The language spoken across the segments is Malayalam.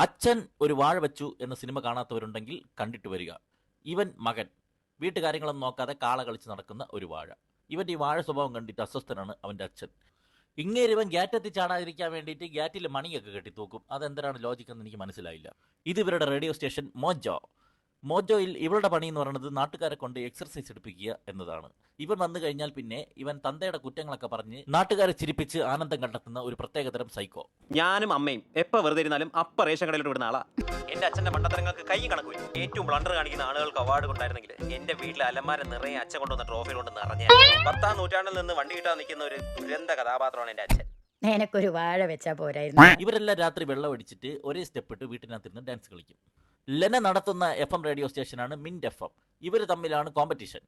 അച്ഛൻ ഒരു വാഴ വെച്ചു എന്ന സിനിമ കാണാത്തവരുണ്ടെങ്കിൽ കണ്ടിട്ട് വരിക. ഇവൻ മകൻ. വീട്ടുകാര്യങ്ങളൊന്നും നോക്കാതെ കാള കളിച്ച് നടക്കുന്ന ഒരു വാഴ. ഇവന്റെ ഈ വാഴ സ്വഭാവം കണ്ടിട്ട് അസ്വസ്ഥനാണ് അവന്റെ അച്ഛൻ. ഇങ്ങേര് ഇവൻ ഗ്യാറ്റെത്തി ചാടാതിരിക്കാൻ വേണ്ടിയിട്ട് ഗ്യാറ്റിൽ മണിയൊക്കെ കെട്ടി തൂക്കും അതെന്തരാണ് ലോജിക് എന്ന് എനിക്ക് മനസ്സിലായില്ല. ഇത് ഇവരുടെ റേഡിയോ സ്റ്റേഷൻ മോജോ മോജോയിൽ ഇവളുടെ പണി എന്ന് പറയുന്നത് നാട്ടുകാരെ കൊണ്ട് എക്സർസൈസ് എടുപ്പിക്കുക എന്നതാണ്. ഇവൻ വന്നു കഴിഞ്ഞാൽ പിന്നെ ഇവൻ തന്തയുടെ കുറ്റങ്ങളൊക്കെ പറഞ്ഞ് നാട്ടുകാരെ ചിരിപ്പിച്ച് ആനന്ദം കണ്ടെത്തുന്ന ഒരു പ്രത്യേകതരം സൈക്കോ ഞാനും അമ്മയും എപ്പ വെറുതെ ഇരുന്നാലും അപ്പ റേഷൻ കടയിലോട്ട് വിടുന്ന ആളാ. എന്റെ അച്ഛന്റെ മണ്ടത്തരങ്ങൾക്ക് കൈ കണക്കു ഏറ്റവും ബ്ലണ്ടർ കാണിക്കുന്ന ആളുകൾക്ക് അവാർഡ് കൊണ്ടായിരുന്നെങ്കിൽ എന്റെ വീട്ടിലെ അലമാര നിറയെ അച്ഛൻ കൊണ്ടുവന്ന ട്രോഫി കൊണ്ട് നിറഞ്ഞ പത്താം നൂറ്റാണ്ടിൽ നിന്ന് വണ്ടി കിട്ടാൻ നിൽക്കുന്ന ഒരു ദുരന്ത കഥാപാത്രമാണ് എന്റെ അച്ഛൻ. നിനക്കൊരു വാഴ വെച്ചാ പോരായിരുന്നു. ഇവരെല്ലാം രാത്രി വെള്ളം അടിച്ചിട്ട് ഒരേ സ്റ്റെപ്പ് ഇട്ട് വീട്ടിനകത്തിരുന്ന് ഡാൻസ് കളിക്കും. ലെന നടത്തുന്ന എഫ് എം റേഡിയോ സ്റ്റേഷനാണ് മിൻഡ് എഫ് എം. ഇവർ തമ്മിലാണ് കോമ്പറ്റീഷൻ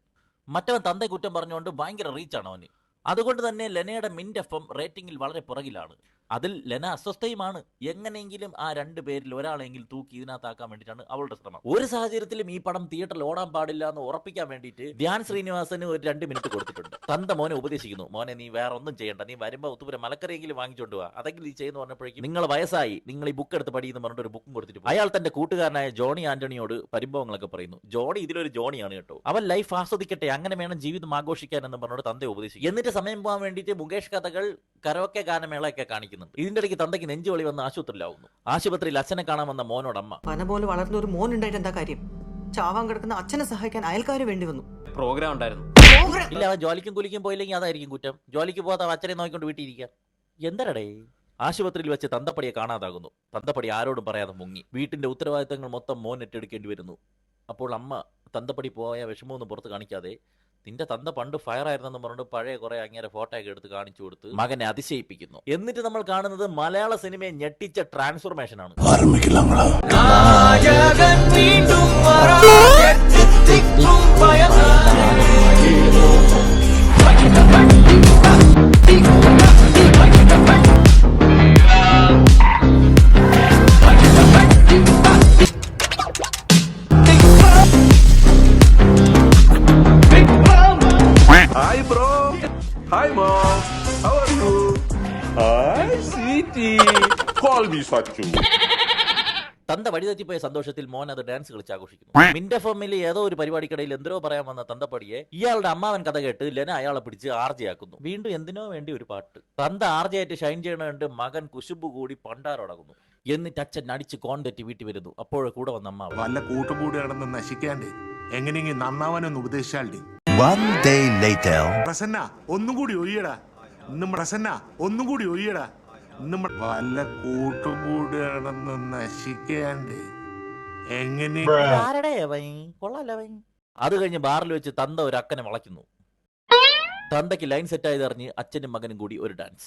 മറ്റവൻ തന്റെ കുറ്റം പറഞ്ഞുകൊണ്ട് ഭയങ്കര റീച്ചാണ് അവന്. അതുകൊണ്ട് തന്നെ ലെനയുടെ മിൻഡ് എഫ് എം റേറ്റിംഗിൽ വളരെ പുറകിലാണ്. അതിൽ ലെന അസ്വസ്ഥയുമാണ്. എങ്ങനെയെങ്കിലും ആ രണ്ട് പേരിൽ ഒരാളെങ്കിലും തൂക്കി ഇതിനകത്താക്കാൻ വേണ്ടിയിട്ടാണ് അവളുടെ ശ്രമം. ഒരു സാഹചര്യത്തിലും ഈ പടം തിയേറ്ററിൽ ഓടാൻ പാടില്ല എന്ന് ഉറപ്പിക്കാൻ വേണ്ടിയിട്ട് ധ്യാൻ ശ്രീനിവാസന് ഒരു രണ്ട് മിനിറ്റ് കൊടുത്തിട്ടുണ്ട്. തന്ത മോനെ ഉപദേശിക്കുന്നു. മോനെ നീ വേറെ ഒന്നും ചെയ്യണ്ട. നീ വരുമ്പോ ഒത്തുപുര മലക്കറിയെങ്കിലും വാങ്ങിച്ചോണ്ട് പോവാ അതെങ്കിലും നീ ചെയ്യുന്ന പറഞ്ഞപ്പോഴേക്കും നിങ്ങൾ വയസ്സായി. നിങ്ങൾ ഈ ബുക്ക് എടുത്ത് പഠിയെന്ന് പറഞ്ഞിട്ട് ഒരു ബുക്കും കൊടുത്തിട്ട്. അയാൾ തന്റെ കൂട്ടുകാരനായ ജോണി ആന്റണിയോട് പരിഭവങ്ങളൊക്കെ പറയുന്നു. ജോണി ഇതിലൊരു ജോണിയാണ് കേട്ടോ. അവൻ ലൈഫ് ആസ്വദിക്കട്ടെ. അങ്ങനെ വേണം ജീവിതം ആഘോഷിക്കാൻ എന്ന് പറഞ്ഞോട് തന്തെ ഉപദേശിക്കും എന്നിട്ട് സമയം പോകാൻ വേണ്ടിയിട്ട് മുകേഷ് കഥകൾ കരോക്കെ ഗാനമേളയൊക്കെ കാണിക്കുന്നുണ്ട്. ഇതിന്റെ ഇടയ്ക്ക് തന്തയ്ക്ക് നെഞ്ചുവളി വന്ന് ആശുപത്രിയിലാവുന്നു. ആശുപത്രിയിൽ അച്ഛനെ കാണാൻ വന്ന മോനോടമ്മ പന പോലെ വളർന്ന ഒരു മോൻ ഉണ്ടായിട്ട് എന്താ കാര്യം? ചാവാൻ കിടക്കുന്ന അച്ഛനെ സഹായിക്കാൻ അയൽക്കാർ വേണ്ടി വന്നു. പ്രോഗ്രാം ഉണ്ടായിരുന്നു. ഇല്ല അവൻ ജോലിക്കും കുലിക്കും പോയില്ലെങ്കിൽ അതായിരിക്കും കുറ്റം. ജോലിക്ക് പോകാതെ അവൻ അച്ഛനെ നോക്കിക്കൊണ്ട് വീട്ടിലിരിക്കുക എന്തരടേ? ആശുപത്രിയിൽ വെച്ച് തന്തപ്പടിയെ കാണാതാകുന്നു. തന്തപ്പടി ആരോടും പറയാതെ മുങ്ങി. വീട്ടിന്റെ ഉത്തരവാദിത്തങ്ങൾ മൊത്തം മോൻ ഏറ്റെടുക്കേണ്ടി വരുന്നു. അപ്പോൾ അമ്മ തന്തപ്പടി പോയ വിഷമമൊന്നും പുറത്ത് കാണിക്കാതെ നിന്റെ തന്ത പണ്ട് ഫയർ ആയിരുന്നെന്ന് പറഞ്ഞിട്ട് പഴയ കുറെ അങ്ങേരെ ഫോട്ടോ ഒക്കെ എടുത്ത് കാണിച്ചു കൊടുത്ത് മകനെ അതിശയിപ്പിക്കുന്നു. എന്നിട്ട് നമ്മൾ കാണുന്നത് മലയാള സിനിമയെ ഞെട്ടിച്ച ട്രാൻസ്ഫോർമേഷൻ ആണ്. Hi, sweetie. Call me Sachu തന്ത വഴിതെറ്റിപ്പോയ സന്തോഷത്തിൽ മോൻ അത് ഡാൻസ് കളിച്ച് ആഘോഷിക്കുന്നു മിന്റെ ഫമിൽ ഏതോ ഒരു പരിപാടിക്കിടയിൽ എന്തോ പറയാൻ വന്ന തന്തപ്പടിയെ ഇയാളുടെ അമ്മാവൻ കഥ കേട്ട് ലെന അയാളെ പിടിച്ച് ആർജയാക്കുന്നു. വീണ്ടും എന്തിനോ വേണ്ടി ഒരു പാട്ട്. തന്ത ആർജയായിട്ട് ഷൈൻ ചെയ്യണ കണ്ട് മകൻ കുശുമ്പ് കൂടി പണ്ടാരോടകുന്നു. എന്നിട്ട് അച്ഛൻ അടിച്ച് കോണ്ടെറ്റി വീട്ടിൽ വരുന്നു. അപ്പോഴേ കൂടെ വന്ന അമ്മാവൻ. നല്ല കൂട്ടുകൂടി നടന്ന് നശിക്കാണ്ട് എങ്ങനെയെങ്കിലും നന്നാവാനൊന്ന് ഉപദേശിച്ചാൽ One day later. പ്രസന്ന ഒന്നും കൂടി ഒയ്യടാ ഇന്നും പ്രസന്ന ഒന്നും കൂടി ഒയ്യടാ ഇന്നും വല്ല കൂട്ടുകൂടി കിടന്ന് നശിക്കാണ്ട് എങ്ങനെ അത് കഴിഞ്ഞ് ബാറിൽ വെച്ച് തന്ത ഒരു അക്കനെ വളയ്ക്കുന്നു. തന്തയ്ക്ക് ലൈൻ സെറ്റ് ആയതറിഞ്ഞ് അച്ഛനും മകനും കൂടി ഒരു ഡാൻസ്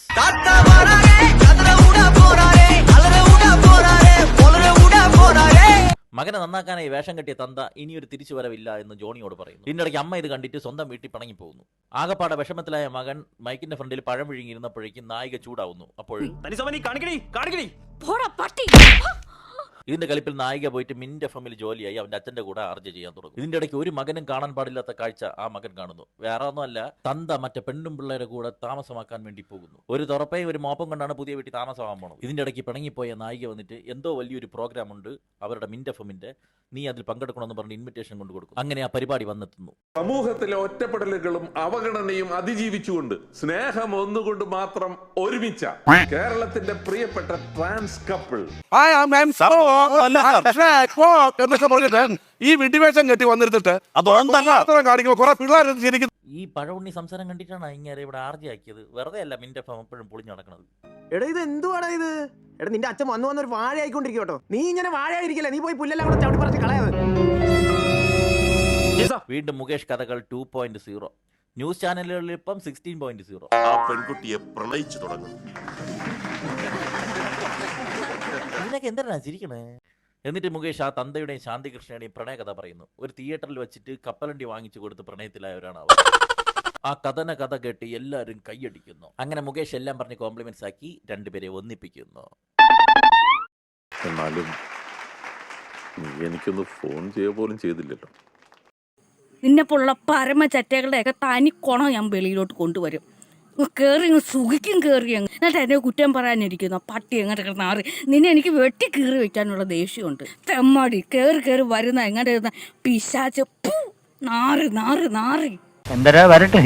മകനെ നന്നാക്കാനായി വേഷം കെട്ടിയ തന്ത ഇനി ഒരു തിരിച്ചു വരവില്ല എന്ന് ജോണിയോട് പറയുന്നു. ഇതിനിടയ്ക്ക് അമ്മ ഇത് കണ്ടിട്ട് സ്വന്തം വീട്ടിൽ പണങ്ങി പോകുന്നു ആകപ്പാടെ വിഷമത്തിലായ മകൻ മൈക്കിന്റെ ഫ്രണ്ടിൽ പഴം വിഴുങ്ങിയിരുന്നപ്പോഴേക്കും നായിക ചൂടാവുന്നു. അപ്പോൾ ഇതിന്റെ കളിപ്പിൽ നായിക പോയിട്ട് മിന്റ് ഫമിൽ എമ്മിൽ ജോലിയായി അവന്റെ അച്ഛന്റെ കൂടെ ആർജ് ചെയ്യാൻ തുടങ്ങും. ഇതിന്റെ ഇടയ്ക്ക് ഒരു മകനും കാണാൻ പാടില്ലാത്ത കാഴ്ച ആ മകൻ കാണുന്നു. വേറെ ഒന്നുമല്ല തന്ത മറ്റേ പെണ്ണും പിള്ളേരെ കൂടെ താമസമാക്കാൻ വേണ്ടി പോകുന്നു. ഒരു തുറപ്പയും ഒരു മോപ്പം കൊണ്ടാണ് പുതിയ വീട്ടിൽ താമസമാകാൻ പോണത്. ഇതിന്റെ ഇടയ്ക്ക് പിണങ്ങിപ്പോയ നായിക വന്നിട്ട് എന്തോ വലിയൊരു പ്രോഗ്രാം ഉണ്ട് അവരുടെ മിന്റ് എഫ് എമ്മിന്റെ നീ അതിൽ പങ്കെടുക്കണമെന്ന് പറഞ്ഞ് ഇൻവിറ്റേഷൻ കൊണ്ട് കൊടുക്കും. അങ്ങനെ ആ പരിപാടി വന്നെത്തുന്നു. സമൂഹത്തിലെ ഒറ്റപ്പെടലുകളും അവഗണനയും അതിജീവിച്ചുകൊണ്ട് സ്നേഹം ഒന്നുകൊണ്ട് മാത്രം ഒരുമിച്ച കേരളത്തിന്റെ പ്രിയപ്പെട്ട trans couple I'm so attract എന്നൊക്കെ പറഞ്ഞിട്ട് ഈ വിഡിവേഷം കെട്ടി വന്നിരുന്നിട്ട് മാത്രം കാണിക്കുമ്പോ കുറെ പിള്ളേർ ശരിക്കും ഈ പഴവുണ്ണി സംസാരം കണ്ടിട്ടാണ് ഇങ്ങനെ ഇവിടെ ആർജി ആക്കിയത് വെറുതെ അല്ല മിന്റെ ഫം എപ്പോഴും പൊളിഞ്ഞു നടക്കുന്നത്. എടാ ഇത് എന്തുവാടാ ഇത്? എടാ നിന്റെ അച്ഛൻ വന്നു വന്നൊരു വാഴ ആയിക്കൊണ്ടിരിക്കും കേട്ടോ. നീ ഇങ്ങനെ വാഴ ആയിരിക്കില്ല? നീ പോയി പുല്ലെല്ലാം കൂടെ ചവിട്ടി പറിച്ച് കളയത്. വീണ്ടും മുകേഷ് കഥകൾ ടു പോയിന്റ് സീറോ ന്യൂസ് ചാനലുകളിൽ ഇപ്പം സിക്സ്റ്റീൻ പോയിന്റ് സീറോ ആ പെൺകുട്ടിയെ പ്രണയിച്ചു തുടങ്ങുന്നു. ഇതിനൊക്കെ എന്തിനാ ചിരിക്കണേ? എന്നിട്ട് മുകേഷ് ആ തന്തയുടെയും ശാന്തികൃഷ്ണയുടെയും പ്രണയകഥ പറയുന്നു. ഒരു തിയേറ്ററിൽ വെച്ചിട്ട് കപ്പലണ്ടി വാങ്ങിച്ചു കൊടുത്ത് പ്രണയത്തിലായവരാണ് അവർ ആ കഥന കഥ കേട്ട് എല്ലാവരും കൈയടിക്കുന്നു. അങ്ങനെ മുകേഷ് എല്ലാം പറഞ്ഞ് കോംപ്ലിമെന്റ്സ് ആക്കി രണ്ടുപേരെ ഒന്നിപ്പിക്കുന്നു. എന്നാലും നീ എനിക്കൊന്ന് ഫോൺ ചെയ്യുക പോലും ചെയ്തില്ലല്ലോ. നിന്നെപ്പോലുള്ള പരമചറ്റകളുടെയൊക്കെ തനി തനിക്കോണം ഞാൻ വെളിയിലോട്ട് കൊണ്ടുവരും? അങ്ങ് സുഖിക്കും കയറി അങ്ങ് എന്നിട്ട് എന്നെ കുറ്റം പറയാനിരിക്കുന്നു. പട്ടി എങ്ങനെ കിടന്നാറി നിന്നെ എനിക്ക് വെട്ടി കീറി വെക്കാനുള്ള ദേഷ്യമുണ്ട്. തെമ്മാടി. കയറി കയറി വരുന്ന എങ്ങനെ ഇരുന്ന പിശാച്ച് പൂ, നാറി നാറി നാറി. എന്തരാ വരട്ടെ?